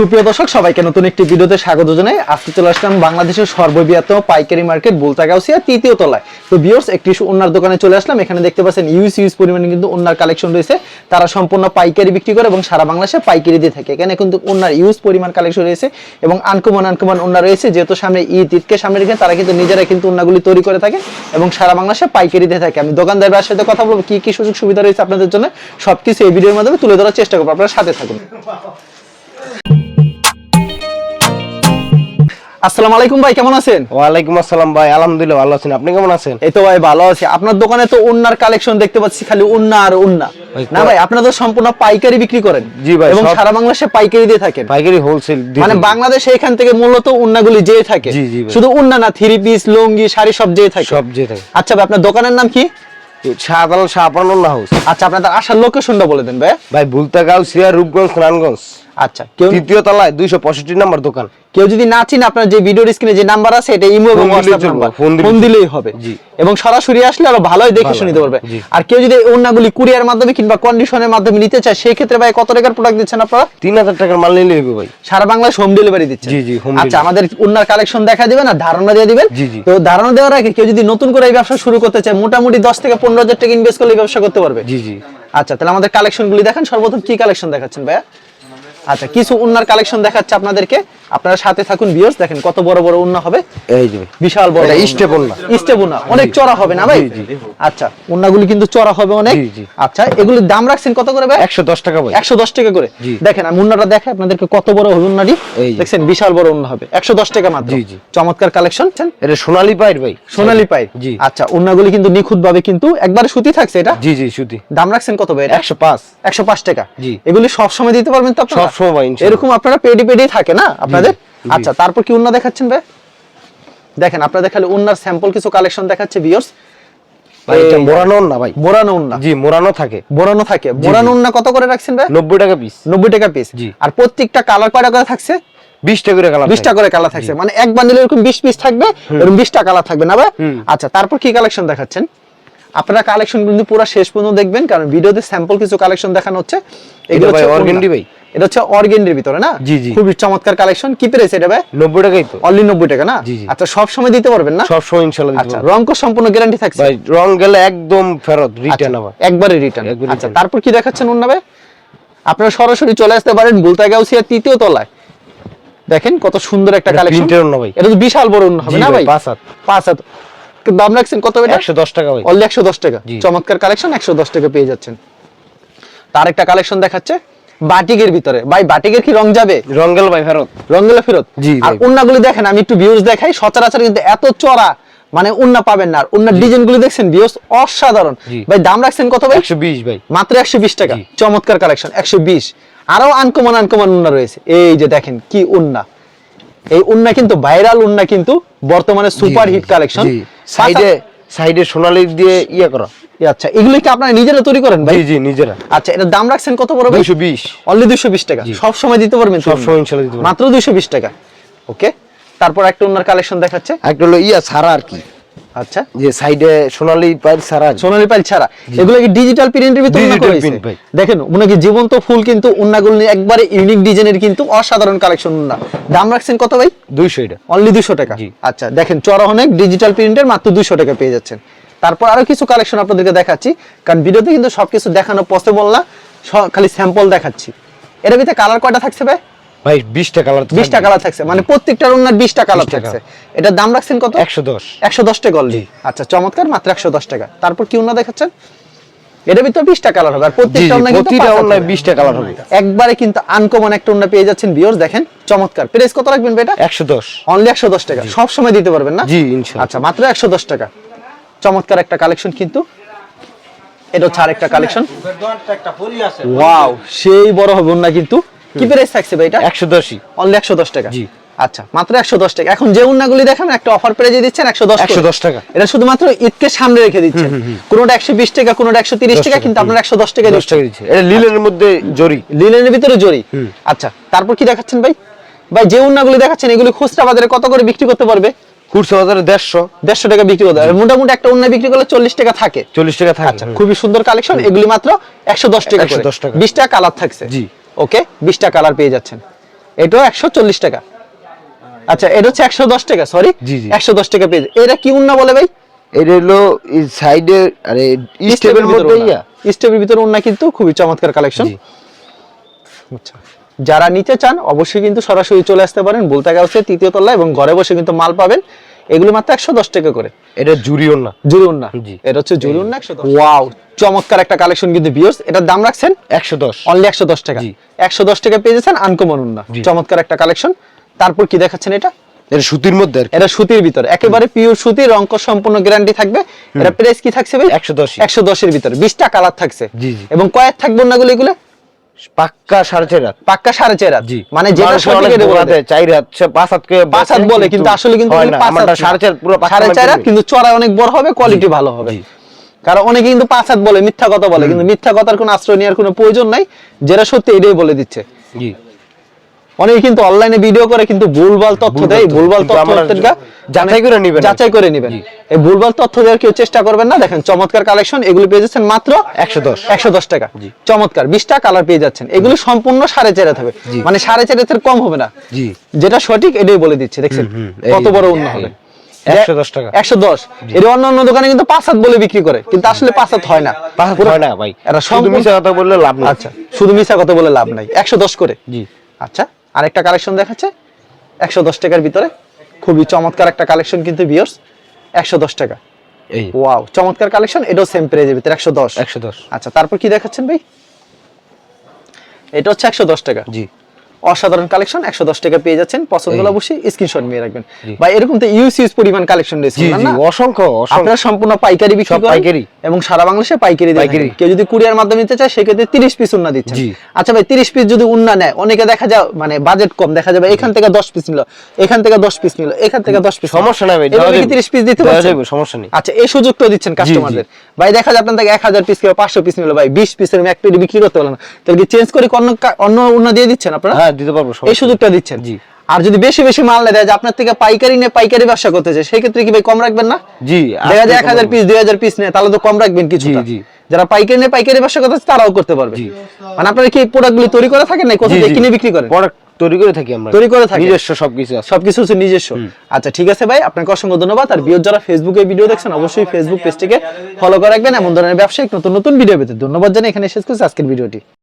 সুপ্রিয় দর্শক, সবাইকে নতুন একটি ভিডিওতে স্বাগত জানাই। আজকে চলে আসলাম বাংলাদেশের সর্ববৃহত্তম পাইকারি মার্কেট বুলতাগাউসিয়া তৃতীয় তলায়। তো বিয়র্স একটি ওনার দোকানে চলে আসলাম। এখানে দেখতে পাচ্ছেন ইউজ ইউজ পরিমাণে কিন্তু ওনার কালেকশন রয়েছে। তারা সম্পূর্ণ পাইকারি বিক্রি করে এবং সারা বাংলাদেশে পাইকারি দিয়ে থাকে। এখানে কিন্তু ওনার ইউজ পরিমাণ কালেকশন রয়েছে এবং আনকমন আনকমন ওনার রয়েছে। যেহেতু সামনে ঈদ, ঈদকে সামনে রেখে তারা কিন্তু নিজেরা কিন্তু ওনাগুলি তৈরি করে থাকে এবং সারা বাংলাদেশে পাইকারি দিয়ে থাকে। আমি দোকানদারের সাথে কথা বলব, কি কি সুযোগ সুবিধা রয়েছে আপনাদের জন্য? সবকিছু এই ভিডিওর মাধ্যমে তুলে ধরার চেষ্টা করব। আপনারা সাথে থাকুন। আসসালামু আলাইকুম ভাই কেমন আছেন? ওয়ালাইকুম আসসালাম ভাই আলহামদুলিল্লাহ ভালো আছেন আপনি কেমন আছেন? এই তো ভাই ভালো আছি। আপনার দোকানে তো উন্নার কালেকশন দেখতে পাচ্ছি খালি উন্না আর উন্না। না ভাই আপনারা তো সম্পূর্ণ পাইকারি বিক্রি করেন জি ভাই, এবং সারা বাংলাদেশে পাইকারি দিয়ে থাকেন। পাইকারি হোলসেল মানে বাংলাদেশে এখান থেকে মূলত উন্নাগুলি যেয়ে থাকে। শুধু উন্না না থ্রি পিস লুঙ্গি শাড়ি সব যেয়ে থাকে। সব যে থাকে। আচ্ছা ভাই আপনার দোকানের নাম কি? শাহজালাল শাহপানুল্লাহ হাউস আচ্ছা আপনাদের আসার লোকেশনটা বলে দেন ভাই। ভাই ভুলতাগাঁও সিয়া রূপগঞ্জ নারায়ণগঞ্জ। আচ্ছা তৃতীয় তলায় দুইশো পঁয়ষট্টি নম্বর দোকান। কেউ যদি না চিনে আপনার যে ভিডিওর স্ক্রিনে যে নাম্বার আছে এটা ইমো এবং ফোন দিলেই হবে। এবং সরাসরি আসলে আরও ভালোই দেখে ভালো, শুনে নিতে পারবে। আর কেউ যদি অন্যগুলি কুরিয়ার মাধ্যমে কিংবা কন্ডিশনের মাধ্যমে নিতে চায় সেই ক্ষেত্রে ভাই কত টাকার প্রোডাক্ট দিচ্ছেন আপনারা? তিন হাজার টাকার মাল নিলে হবে ভাই। সারা বাংলাদেশ হোম ডেলিভারি দিচ্ছেন জি, জি, আচ্ছা আমাদের উন্নার কালেকশন দেখা দিবেন আর ধারণা দিয়ে দিবেন। তো ধারণা দেওয়ার আগে কেউ যদি নতুন করে এই ব্যবসা শুরু করতে চায় মোটামুটি দশ থেকে পনেরো হাজার টাকা ইনভেস্ট করলে ব্যবসা করতে পারবে। জি জি। আচ্ছা তাহলে আমাদের কালেকশন গুলি দেখেন সর্বপ্রথম কি কালেকশন দেখাচ্ছেন ভাইয়া? আচ্ছা কিছু উন্নার কালেকশন দেখাচ্ছে আপনাদেরকে। আপনারা সাথে থাকুন ভিউয়ার্স দেখেন কত বড় বড় উন্না হবে। এই যে। বিশাল বড় এটা। স্টেপ উন্না। স্টেপ উন্না অনেক চড়া হবে না ভাই। আচ্ছা উন্নাগুলি কিন্তু চড়া হবে অনেক। আচ্ছা এগুলির দাম রাখছেন কত করে ভাই? একশো দশ টাকা ভাই। একশো দশ টাকা করে। দেখেন আমি উন্নাটা দেখে আপনাদেরকে কত বড় হবে উন্নাটি। দেখছেন বিশাল বড় উন্না হবে। একশো দশ টাকা মাত্র। জি, জি। চমৎকার কালেকশন এটা সোনালি পাইর ভাই। সোনালি পাই জি। আচ্ছা উন্নাগুলি কিন্তু নিখুঁত ভাবে কিন্তু একবারে সুতি থাকছে এটা? জি জি সুতি। দাম রাখছেন কত ভাই এটা? একশো পাঁচ। একশো পাঁচ টাকা। জি। এগুলি সব সময় দিতে পারবেন তো আপনারা? সবসময় এরকম আপনারা পেডি পেডি থাকে না আপনাদের? আচ্ছা তারপর কি উন্না দেখাচ্ছেন ভাই? দেখেন আপনাদের খালি উন্নার স্যাম্পল কিছু কালেকশন দেখাচ্ছে ভিউয়ার্স ভাই না ভাই। মোরানো উন্না। জি মোড়ানো থাকে। মোরানো থাকে। মোরানো উন্না কত করে রাখছেন ভাই? নব্বই টাকা পিস নব্বই টাকা পিস জি। আর প্রত্যেকটা কালার কয়টা করে থাকছে? করে কালার বিশটা করে কালার থাকছে। মানে এক বান্ডিলে এরকম বিশ পিস থাকবে এরকম বিশটা কালার থাকবে না ভাই? আচ্ছা তারপর কি কালেকশন দেখাচ্ছেন? আপনারা কালেকশন কিন্তু পুরো শেষ পর্যন্ত দেখবেন কারণ ভিডিওতে স্যাম্পল কিছু কালেকশন দেখানো হচ্ছে। এটা ভাই organdy ভাই। এটা হচ্ছে অর্গেন্ডির ভিতরে না? জি, জি। খুবই চমৎকার কালেকশন কি প্রাইস এটা ভাই? নব্বই টাকাই তো। অনলি নব্বই টাকা না। আচ্ছা সব সময় দিতে পারবেন না? সবসময় ইনশাল্লাহ দিতে আচ্ছা পারব। রং সম্পূর্ণ গ্যারান্টি থাকছে? ভাই রং গেলে একদম ফেরত রিটার্ন আবার। আচ্ছা, একবারে রিটার্ন আচ্ছা তারপর কি দেখাচ্ছেন অন্য ভাই? আপনারা সরাসরি চলে আসতে পারেন বুলতাগাউসিয়া তৃতীয় তলায়। দেখেন কত সুন্দর একটা কালেকশন। এটা তো বিশাল বড় হবে না ভাই, ভাই? পাঁচ হাত। পাঁচ হাত। দাম রাখছেন কত এটা? একশো দশ টাকা ভাই। অনলি একশো দশ টাকা। চমৎকার কালেকশন একশো দশ টাকা পেয়ে যাচ্ছেন। তার একটা কালেকশন দেখাচ্ছে বাটিকের ভিতরে। ভাই বাটিকের কি রং যাবে? রং গেল ভাই ফেরত। রঙ্গলা ফেরত? জি, আর উন্নাগুলি দেখেন আমি একটু ভিউজ দেখাই সচরাচর কিন্তু এত চড়া মানে উন্না পাবেন না। আর উন্নার ডিজাইন গুলি দেখছেন ভিউজ অসাধারণ। ভাই দাম রাখছেন কত ভাই? একশো বিশ ভাই। মাত্র একশো বিশ টাকা। চমৎকার কালেকশন একশো বিশ। আরও আনকমন আনকমন উন্না রয়েছে। এই যে দেখেন কি উন্না। এই উন্না কিন্তু ভাইরাল উন্না কিন্তু বর্তমানে সুপার হিট কালেকশন। সাইডে সাইডে সোনালি দিয়ে ইয়ে করা। আচ্ছা এগুলো কি আপনারা নিজেরা তৈরি করেন ভাই? জি জি নিজেরা। আচ্ছা এটার দাম রাখছেন কত বড় ভাই দুইশো বিশ। অনলি দুইশো বিশ টাকা। জি। সব সময় দিতে পারবেন সব সময় ইনশাল্লাহ দিতে পারবেন। মাত্র দুইশো বিশ টাকা। ওকে? তারপর একটা উন্নার কালেকশন দেখাচ্ছে। একটা হলো ইয়া সারা আর কি। আচ্ছা। যে সাইডে সোনালি পাইর ছাড়া সোনালী পাইল ছাড়া। এগুলো কি ডিজিটাল প্রিন্টের ভিতরে উন্না Digital করা হয়েছে? দেখেন কি জীবন্ত ফুল কিন্তু উন্নাগুলো একবারে ইউনিক ডিজাইনের কিন্তু অসাধারণ কালেকশন উন্না। দাম রাখছেন কত ভাই? দুইশো এটা। অনলি দুশো টাকা। আচ্ছা দেখেন চড়া অনেক ডিজিটাল প্রিন্টের মাত্র দুশো টাকা পেয়ে যাচ্ছেন। তারপর আরও কিছু কালেকশন আপনাদেরকে দেখাচ্ছি। কারণ ভিডিওতে কিন্তু সবকিছু দেখানো পসিবল না খালি স্যাম্পল দেখাচ্ছি। এর ভিতরে কালার কয়টা থাকছে ভাই? ভাই বিশটা কালার বিশটা কালার থাকছে মানে প্রত্যেকটার কালার 20 টা থাকছে। এটার দাম রাখছেন কত? একশো দশ। একশো দশ টাকা অলরেডি আচ্ছা চমৎকার মাত্র একশো দশ টাকা। তারপর কি দেখাচ্ছেন? এটার ভিতরে বিশটা কালার হবে আর প্রত্যেকটা কিন্তু প্রতিটা পাঁচ হাত অনলাইন কালার হবে। একবারে কিন্তু আনকমন একটা উন্না পেয়ে যাচ্ছেন ভিউয়ার্স দেখেন চমৎকার। প্রাইস কত রাখবেন এটা? একশো দশ। অনলি একশো দশ টাকা। সব সময় দিতে পারবেন না? জি, ইনশাআল্লাহ। আচ্ছা মাত্র একশো দশ টাকা। চমৎকার একটা কালেকশন কিন্তু। এটা হচ্ছে আরেকটা কালেকশন ওয়াও সেই বড় হবে উন্না কিন্তু। কি প্রাইস থাকছে ভাই এটা? একশো দশই। অনলি একশো দশ টাকা? জি। আচ্ছা মাত্র একশো দশ টাকা। এখন যে উন্নাগুলি দেখান একটা অফার প্রাইজে দিচ্ছেন একশো দশ 110 টাকা। এটা শুধুমাত্র ঈদকে সামনে রেখে দিচ্ছেন। কোনোটা একশো বিশ টাকা কোনোটা একশো তিরিশ 10 টাকা। কিন্তু। আপনার একশো দশ টাকা দশ দিচ্ছেন। টাকা দিচ্ছে এটা লিলের মধ্যে জরি। লিলেনের ভিতরে জড়ি আচ্ছা তারপর কি দেখাচ্ছেন ভাই? ভাই যে উন্নাগুলি দেখাচ্ছেন এগুলি খুচরা বাজারে কত করে বিক্রি করতে পারবে? খুচরা বাজারে দেড়শো। দেড়শো টাকা বিক্রি করতে পারবে। মোটামুটি একটা উন্না বিক্রি করলে চল্লিশ টাকা থাকে। চল্লিশ টাকা থাকে। আচ্ছা খুবই সুন্দর কালেকশন এগুলি মাত্র একশো দশ টাকা 110 টাকা। বিশ টাকা। কালার থাকছে। জি। ওকে বিশ টাকা কালার পেয়ে যাচ্ছেন। এটাও একশো চল্লিশ টাকা। আচ্ছা এটা হচ্ছে একশো দশ টাকা সরি। একশো দশ টাকা পেজ এটা কি উন্না বলে ভাই? এটা হলো সাইডে আরে স্টেপের মধ্যে স্টেপের ভিতরে উন্না কিন্তু খুবই চমৎকার কালেকশন আচ্ছা যারা নিতে চান অবশ্যই কিন্তু সরাসরি চলে আসতে পারেন। বলতে গাউসে তৃতীয় তলা এবং ঘরে বসে কিন্তু মাল পাবেন। এগুলো মাত্র একশো দশ টাকা করে। এটা জুরিও না জুরুন না। এটা হচ্ছে জুরুন না একশো ওয়াও। চমৎকার একটা কালেকশন কিন্তু বিয়স এটার দাম রাখছেন একশো দশ। অনলি একশো দশ টাকা। একশো দশ টাকা পেয়ে যাচ্ছেন আনকমন জি। চমৎকার একটা কালেকশন। তারপর কি দেখাচ্ছেন এটা? এটা সুতির মধ্যে এটা সুতির ভিতরে। একেবারে পিওর সুতির অঙ্ক সম্পূর্ণ গ্যারান্টি থাকবে। এটা প্রাইস কি থাকছে ভাই? একশো দশ একশো দশের ভিতরে। বিশটা কালার থাকছে। এবং কয়েক থাকবে না গুলো এগুলো? পাক্কা সাড়ে চার রাত পাক্কা সাড়ে চার রাত জি। মানে যেটা সঠিক এটা বলে বলে দেয়। দেয়, চার হাত সে পাঁচ হাত করে পাঁচ হাত বলে কিন্তু আসলে কিন্তু আমারটা সাড়ে চার পুরো সাড়ে চার হাত কিন্তু চড়া অনেক বড় হবে কোয়ালিটি ভালো হবে। কারণ অনেকে কিন্তু পাঁচ হাত বলে মিথ্যা কথা বলে কিন্তু মিথ্যা কথার কোনো আশ্রয় নেওয়ার কোনো প্রয়োজন নাই যেটা সত্যি এটাই বলে দিচ্ছে। জি। অনেকে কিন্তু অনলাইনে ভিডিও করে কিন্তু ভুলভাল তথ্য দেয় ভুলভাল তথ্য যাচাই করে নিবেন। যাচাই করে নেবেন। এই ভুলভাল তথ্য দেওয়ার কেউ চেষ্টা করবেন না। দেখেন চমৎকার কালেকশন এগুলো পেয়ে যাচ্ছেন মাত্র একশো দশ। একশো দশ টাকা। চমৎকার বিশটা কালার পেয়ে যাচ্ছেন। এগুলো সম্পূর্ণ সাড়ে চার হবে। মানে সাড়ে চার কম হবে না। জি। যেটা সঠিক এটাই বলে দিচ্ছে। দেখছেন? কত বড় অন্য হবে। একশো দশ টাকা। একশো দশ। এর অন্য অন্য দোকানে কিন্তু পাঁচ হাত বলে বিক্রি করে। কিন্তু আসলে পাঁচ হাত হয় না। হয় না ভাই। এরা শুধু সম্পূর্ণ- মিশা কথা বললে লাভ নেই। আচ্ছা শুধু মিশা কথা বলে লাভ নাই। একশো দশ করে। জি। আচ্ছা আরেকটা কালেকশন দেখাচ্ছে। একশো দশ টাকার ভিতরে। খুবই চমৎকার একটা কালেকশন কিন্তু বিয়ার্স একশো দশ টাকা। এই। ওয়াও চমৎকার কালেকশন এটাও সেম প্রাইজের ভিতরে একশো দশ। একশো দশ। আচ্ছা তারপর কি দেখাচ্ছেন ভাই? এটা হচ্ছে একশো দশ টাকা। জি। অসাধারণ কালেকশন একশো দশ টাকা পেয়ে যাচ্ছেন। পছন্দ হলে অবশ্যই স্ক্রিনশট নিয়ে রাখবেন। বা এরকম তো ইউজ ইউজ পরিমাণ কালেকশন রয়েছে? অসংখ্য আপনারা সম্পূর্ণ পাইকারি বিক্রি পাইকারি। এবং সারা বাংলাদেশে পাইকারি পাইকারি। কেউ যদি কুরিয়ার মাধ্যমে নিতে চায় সেক্ষেত্রে তিরিশ পিস উন্না দিচ্ছেন। জি। আচ্ছা ভাই তিরিশ পিস যদি উন্না নেয় অনেকে দেখা যায় মানে বাজেট কম দেখা যাবে এখান থেকে দশ পিস নিল এখান থেকে দশ পিস নিল এখান থেকে দশ পিস সমস্যা নাই ভাই তিরিশ পিস দিতে যাবে, সমস্যা নেই। আচ্ছা এই সুযোগটাও দিচ্ছেন কাস্টমারদের ভাই দেখা যায় আপনার থেকে এক হাজার পিস কিংবা পাঁচশো পিস নিল ভাই বিশ পিসের এক পেটি বিক্রি করতে পারলেন না। তাহলে কি চেঞ্জ করে অন্য অন্য উন্না দিয়ে দিচ্ছেন আপনারা? হ্যাঁ দিতে পারব এই সুযোগটা দিচ্ছেন। জি। আর যদি বেশি বেশি মাল নেয় যে আপনার থেকে পাইকারি নিয়ে পাইকারি ব্যবসা করতে চায় সেই ক্ষেত্রে কি ভাই কম রাখবেন না? জি দেখা যায় এক হাজার পিস দুই হাজার পিস নেয় তাহলে তো কম রাখবেন কিছু জি। যারা পাইকারি নিয়ে পাইকারি ব্যবসা করতে তারাও করতে পারবে। মানে আপনারা কি প্রোডাক্টগুলি তৈরি করে থাকেন না কোথা থেকে কিনে বিক্রি করেন? প্রোডাক্ট তৈরি করে থাকি আমরা। তৈরি করে থাকেন? নিজস্ব সবকিছু সবকিছু হচ্ছে নিজস্ব। আচ্ছা ঠিক আছে ভাই আপনাকে অসংখ্য ধন্যবাদ। আর বিয়োর যারা ফেসবুকে ভিডিও দেখছেন অবশ্যই ফেসবুক পেজটিকে ফলো করে রাখবেন। এমন ধরনের ব্যবসায়িক নতুন নতুন ভিডিও পেতে। ধন্যবাদ জানাই এখানে শেষ করছি আজকের ভিডিওটি